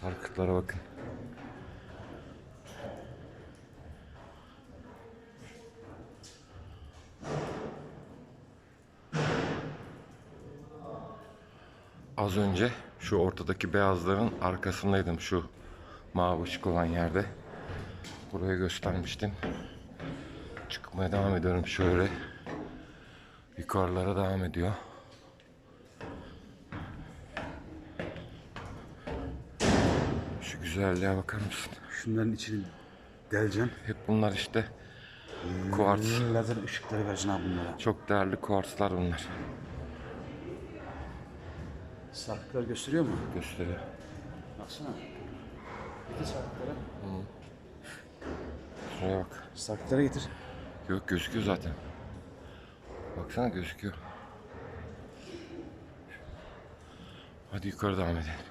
Sarkıtlara bakın. Az önce şu ortadaki beyazların arkasındaydım şu mavi ışık olan yerde. Buraya göstermiştim. Çıkmaya devam ediyorum şöyle. Yukarılara devam ediyor. Şu güzelliğe bakar mısın? Şunların içini deleceğim. Hep bunlar işte kuartz. Lazer ışıkları vereceksin abi bunlara. Çok değerli kuartzlar bunlar. Sarkıklar gösteriyor mu? Gösteriyor. Baksana. Getir sarkıkları. Şuraya bak. Sarkıkları getir. Yok gözüküyor zaten. Baksana gözüküyor. Hadi yukarı devam edelim.